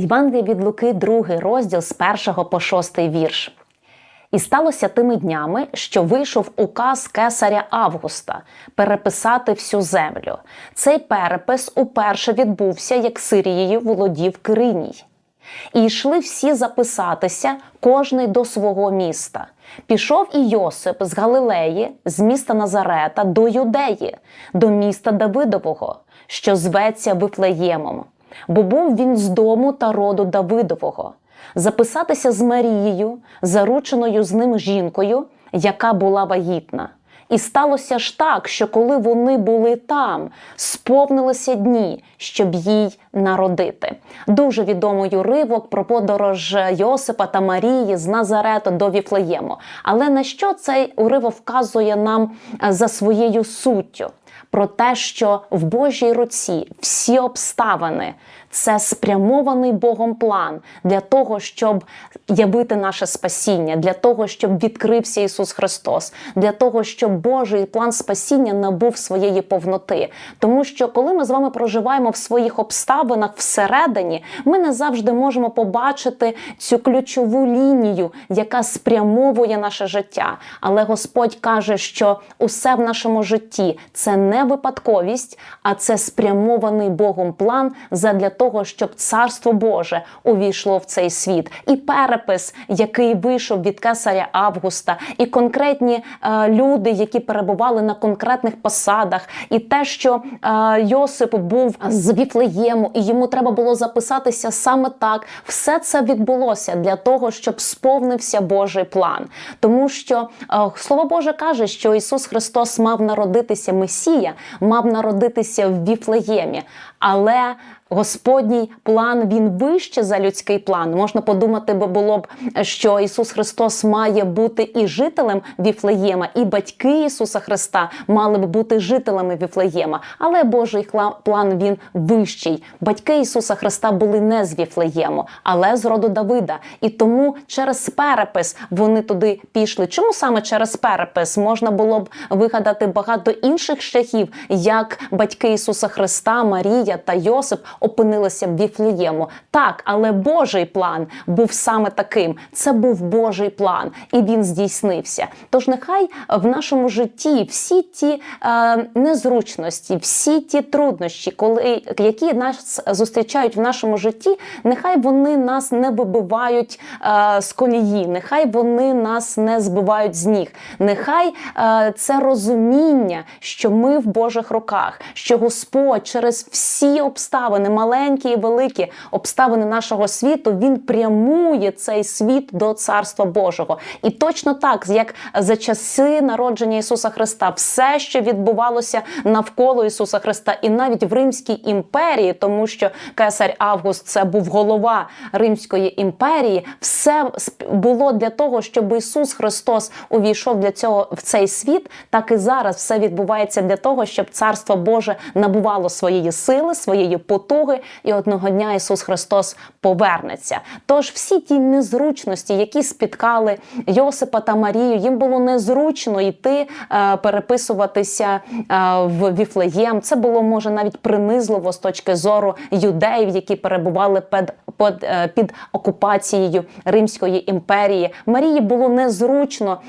Євангелія від Луки, 2 розділ з 1 по 6 вірш. І сталося тими днями, що вийшов указ кесаря Августа переписати всю землю. Цей перепис уперше відбувся, як Сирією володів Кириній. І йшли всі записатися, кожний до свого міста. Пішов і Йосип з Галилеї, з міста Назарета до Юдеї, до міста Давидового, що зветься Вифлеємом. Бо був він з дому та роду Давидового, записатися з Марією, зарученою з ним жінкою, яка була вагітна. І сталося ж так, що коли вони були там, сповнилися дні, щоб їй народити. Дуже відомий уривок про подорож Йосипа та Марії з Назарету до Віфлеєму. Але на що цей уривок вказує нам е, за своєю суттю? Про те, що в Божій руці всі обставини це спрямований Богом план для того, щоб явити наше спасіння, для того, щоб відкрився Ісус Христос, для того, щоб Божий план спасіння набув своєї повноти. Тому що коли ми з вами проживаємо в своїх обставинах всередині, ми не завжди можемо побачити цю ключову лінію, яка спрямовує наше життя. Але Господь каже, що усе в нашому житті це не випадковість, а це спрямований Богом план задля того, щоб царство Боже увійшло в цей світ. І перепис, який вийшов від кесаря Августа, і конкретні е, люди, які перебували на конкретних посадах, і те, що е, Йосип був з Віфлеєму, і йому треба було записатися саме так, все це відбулося для того, щоб сповнився Божий план. Тому що е, Слово Боже каже, що Ісус Христос мав народитися Месія, мав народитися в Віфлеємі, але Господній план він вище за людський план. Можна подумати, би було б, що Ісус Христос має бути і жителем Віфлеєма, і батьки Ісуса Христа мали б бути жителями Віфлеєма. Але Божий план він вищий. Батьки Ісуса Христа були не з Віфлеєму, але з роду Давида. І тому через перепис вони туди пішли. Чому саме через перепис можна було б вигадати багато інших шляхів, як батьки Ісуса Христа, Марія та Йосип опинилися в Віфлеєму. Так, але Божий план був саме таким. Це був Божий план, і він здійснився. Тож нехай в нашому житті всі ті е, незручності, всі ті труднощі, коли які нас зустрічають в нашому житті, нехай вони нас не вибивають е, з колії, нехай вони нас не збивають з ніг. Нехай е, це розуміння, що ми в Божих руках, що Господь через всі обставини, маленькі і великі обставини нашого світу, він прямує цей світ до Царства Божого. І точно так, як за часи народження Ісуса Христа, все, що відбувалося навколо Ісуса Христа, і навіть в Римській імперії, тому що Кесар Август це був голова Римської імперії, все було для того, щоб Ісус Христос увійшов для цього в цей світ, так і зараз все відбувається для того, щоб Царство Боже набувало своєї сили, своєї потуги, і одного дня Ісус Христос повернеться. Тож всі ті незручності, які спіткали Йосипа та Марію, їм було незручно йти е, переписуватися е, в Віфлеєм. Це було може навіть принизливо з точки зору юдеїв, які перебували під, під, е, під окупацією Римської імперії. Марії було незручно,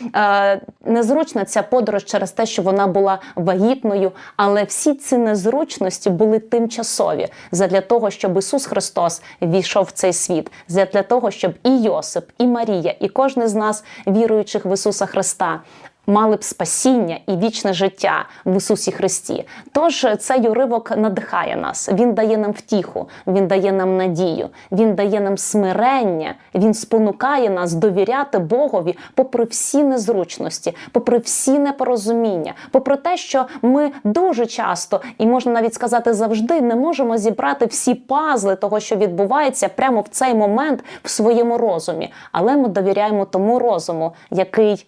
незручна ця подорож через те, що вона була вагітною, але всі ці незручності були тимчасові задля того, щоб Ісус Христос війшов в цей світ, задля того, щоб і Йосип, і Марія, і кожен з нас, віруючих в Ісуса Христа, мали б спасіння і вічне життя в Ісусі Христі. Тож цей уривок надихає нас. Він дає нам втіху, він дає нам надію, він дає нам смирення, він спонукає нас довіряти Богові попри всі незручності, попри всі непорозуміння, попри те, що ми дуже часто і можна навіть сказати завжди не можемо зібрати всі пазли того, що відбувається прямо в цей момент в своєму розумі, але ми довіряємо тому розуму, який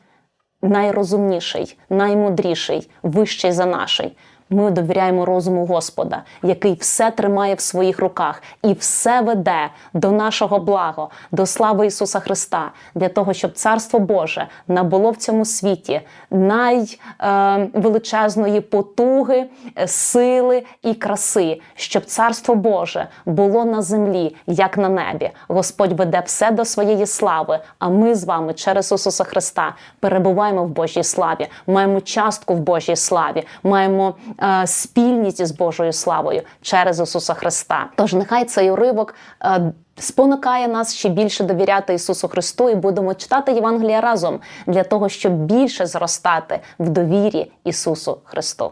найрозумніший, наймудріший, вищий за наший. Ми довіряємо розуму Господа, який все тримає в своїх руках і все веде до нашого блага, до слави Ісуса Христа, для того, щоб Царство Боже набуло в цьому світі найвеличезної потуги, е, сили і краси, щоб Царство Боже було на землі, як на небі. Господь веде все до своєї слави. А ми з вами через Ісуса Христа перебуваємо в Божій славі, маємо частку в Божій славі, маємо е, спільність із Божою славою через Ісуса Христа. Тож нехай цей уривок. Е, Спонукає нас ще більше довіряти Ісусу Христу і будемо читати Євангелія разом для того, щоб більше зростати в довірі Ісусу Христу.